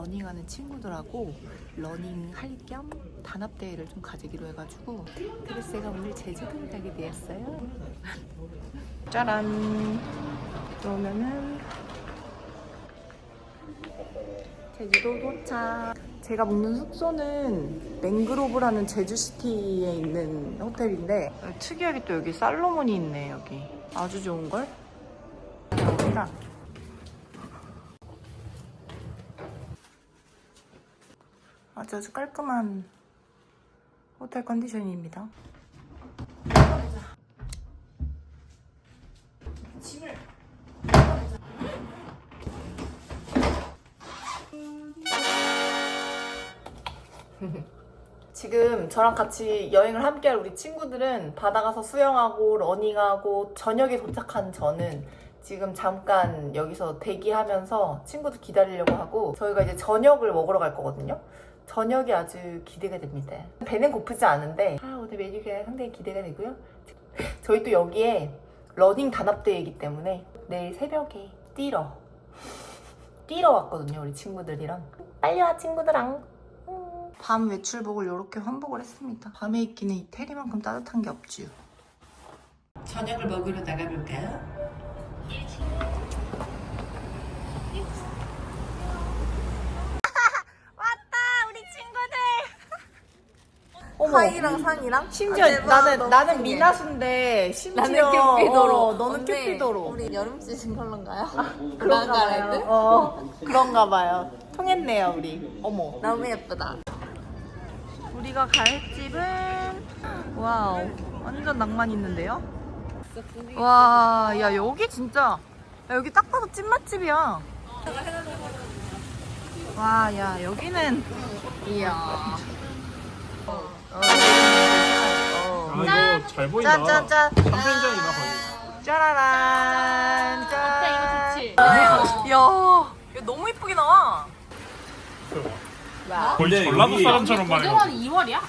러닝하는 친구들하고 러닝 할 겸 단합 대회를 좀 가지기로 해가지고 그래서 제가 오늘 제주도를 가게 되었어요. 짜란. 그러면은 제주도 도착. 제가 묵는 숙소는 맹그로브라는 제주시티에 있는 호텔인데 특이하게 또 여기 살로몬이 있네 여기. 아주 좋은 걸. 여기랑 아주 아주 깔끔한 호텔 컨디션입니다. 지금 저랑 같이 여행을 함께할 우리 친구들은 바다 가서 수영하고 러닝하고 저녁에 도착한 저는 지금 잠깐 여기서 대기하면서 친구들 기다리려고 하고 저희가 이제 저녁을 먹으러 갈 거거든요. 저녁이 아주 기대가 됩니다. 배는 고프지 않은데 아, 오늘 메뉴가 상당히 기대가 되고요. 저희 또 여기에 러닝 단합대회이기 때문에 내일 새벽에 뛰러 뛰러 왔거든요. 우리 친구들이랑 빨리 와 친구들랑 밤 외출복을 이렇게 환복을 했습니다. 밤에 입기는 이태리만큼 따뜻한 게 없지요. 저녁을 먹으러 나가볼까요? 우리 친구들. 어머, 하이랑 상이랑 심지어 아, 대박, 나는 너무 나는 신기해. 미나수인데 심지어 나는 큐피도로. 어, 너는 언니, 큐피도로. 우리 여름 시즌 컬러인가요? 그런가 봐요. 브라운가레드? 어, 그런가 봐요. 통했네요, 우리. 어머. 너무 예쁘다. 우리가 갈 집은 와우 완전 낭만 있는데요. 와, 야 여기 진짜 야, 여기 딱 봐도 찐맛집이야. 와, 야 여기는 이야. 어, 아 이거 잘 보인다. 짠짠짠. 샴페인잔이다 거의. 짜라란 짠. 좋지. 야, 야 너무 이쁘게 나와. 거의 전라도 사람처럼 말해. 2월이야?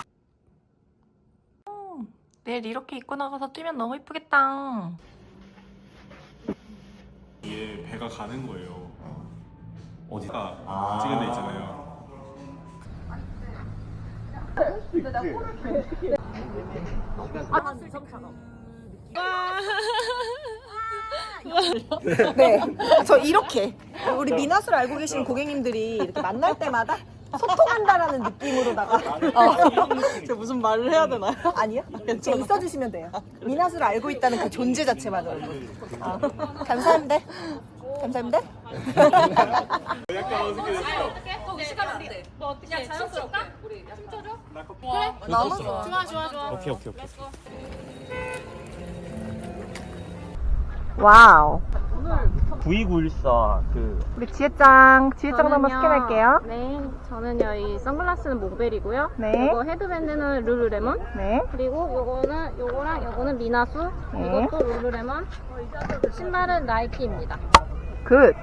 내일 이렇게 입고 나가서 뛰면 너무 이쁘겠다. 이게 배가 가는 거예요. 어디가 찍은 데 있잖아요. 네, 저 이렇게 우리 미나스를 알고 계신 고객님들이 이렇게 만날 때마다 소통한다라는 느낌으로다가 어, 저 무슨 말을 해야 되나요? 아니요, 그냥 있어주시면 돼요. 미나스를 알고 있다는 그 존재 자체만으로도. 아, 감사합니다. 감사합니다. 약간 어색해졌어. 거기 시간 안 돼. 너 어떻게 야, 자연스럽게 우리 춤춰줘? 그래? 너무 좋아 좋아 좋아. 오케이 오케이 오케이. 와우. 9294그 우리 지혜짱, 지혜짱도 한번 스캔할게요. 네, 저는요 이 선글라스는 모벨이고요. 네. 그리고 헤드밴드는 룰루레몬. 네. 그리고 요거는 요거랑 요거는 미나수. 네. 이것도 룰루레몬. 신발은 나이키입니다. 굿.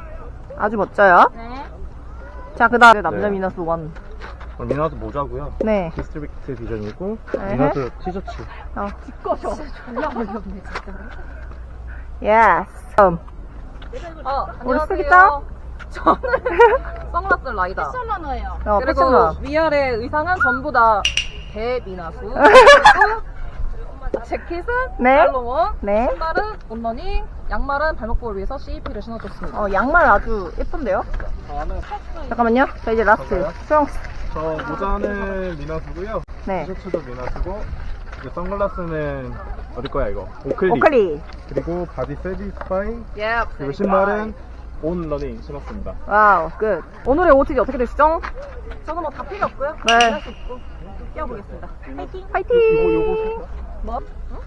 아주 멋져요. 네. 자, 그 다음에 남자 네. 미나스 원. 어, 미나스 모자고요 네. 디스트릭트 비전이고 에헤. 미나스 티셔츠 어. 찍어줘. 예스. 다음. 어, 우리 안녕하세요. 쓰기짱? 저는 선글라스 라이다. 패션러너예요. 어, 그리고 패션러. 위아래 의상은 전부 다 대미나수. 그리고 재킷은 네. 살로몬. 네. 신발은 온러닝. 양말은 발목볼을 위해서 CEP를 신어줬습니다. 어, 양말 아주 예쁜데요? 잠깐만요. 자, 이제 라스트. 수영. 저 모자는 미나스고요 네. 티셔츠도 미나스고 그 선글라스는 어디 거야 이거 오클리, 오클리. 그리고 바디 세비 스파이 예. 그리고 신발은 온 러닝 신었습니다 와우, 굿. 오늘의 OOTD 어떻게 되시죠? 저는 뭐 다 필요 없고요. 네. 뛰어보겠습니다. 파이팅! 이거 요거 뭐?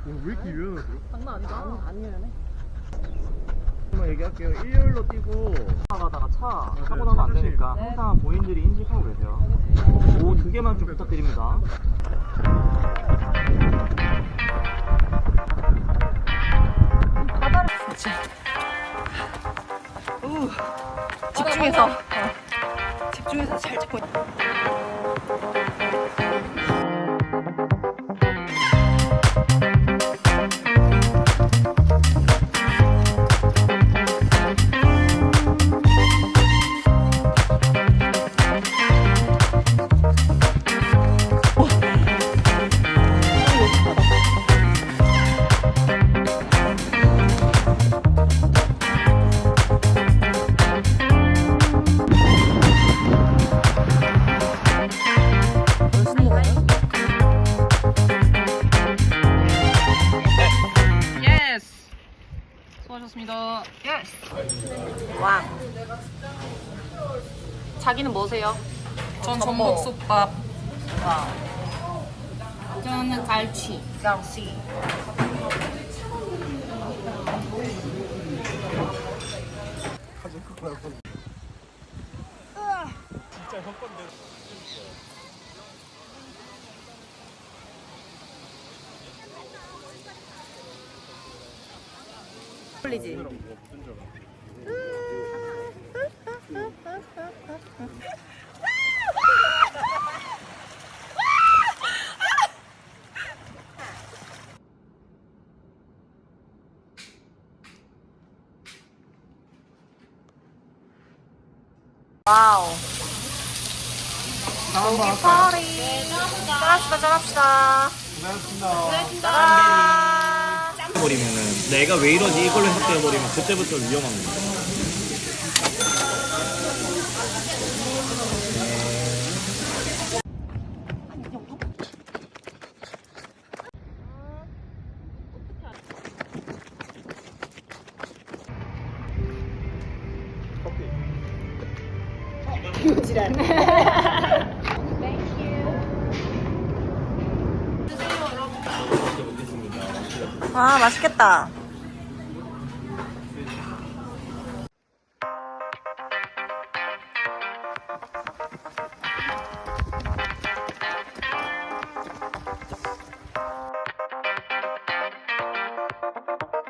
이거 왜 이렇게 유연하세요? 장난 아니다. 안 유연해. 한번 얘기할게요 일요일로 뛰고 나가다가 차 사고 나면 안 되니까 항상 본인들이 인식하고 계세요. 오 두 개만 좀 부탁드립니다. 진짜. 우. 집중해서. 어. 집중해서 잘 찍고 수고하셨습니다. 예스. 와. 자기는 뭐세요? 전 전복 솥밥. 저는 갈치. 갈치. 풀리지. 와우. 고기 파리. 짠합시다, 짠합시다. 짠. 버리면은 내가 왜 이러지? 이걸로 해석되어버리면 그때부터 위험한 거야. 와, 맛있겠다.